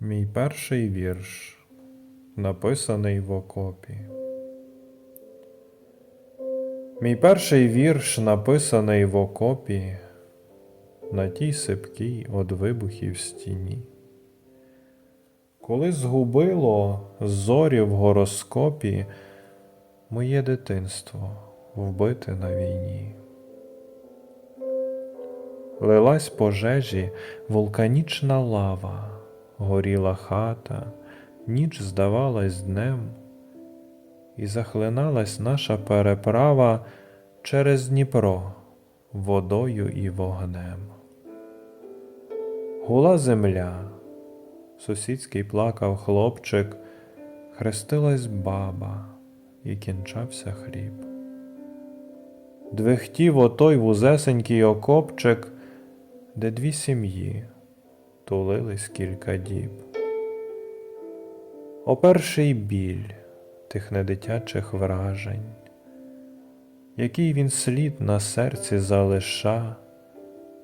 Мій перший вірш, написаний в окопі. Мій перший вірш, написаний в окопі, на тій сипкій од вибухів стіні. Коли згубило зорі в гороскопі моє дитинство вбите на війні. Лилась пожежі вулканічна лава, горіла хата, ніч здавалась днем, і захлиналась наша переправа через Дніпро водою і вогнем. Гула земля, сусідський плакав хлопчик, хрестилась баба, і кінчався хліб. Двихтів отой вузесенький окопчик, де дві сім'ї тулились кілька діб. О перший біль тих недитячих вражень, який він слід на серці залиша,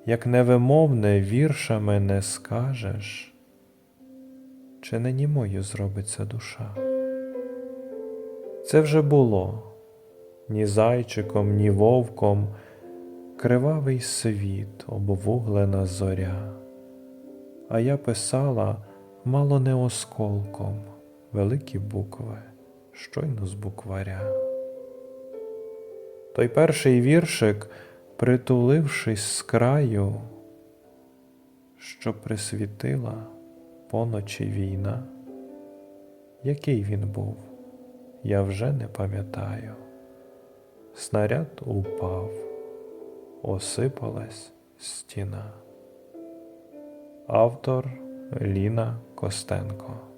як невимовне віршами не скажеш, чи не німою зробиться душа. Це вже було ні зайчиком, ні вовком, кривавий світ, обвуглена зоря. А я писала мало не осколком великі букви, щойно з букваря. Той перший віршик, притулившись з краю, що присвітила поночі війна, який він був, я вже не пам'ятаю. Снаряд упав, осипалась стіна. Автор Ліна Костенко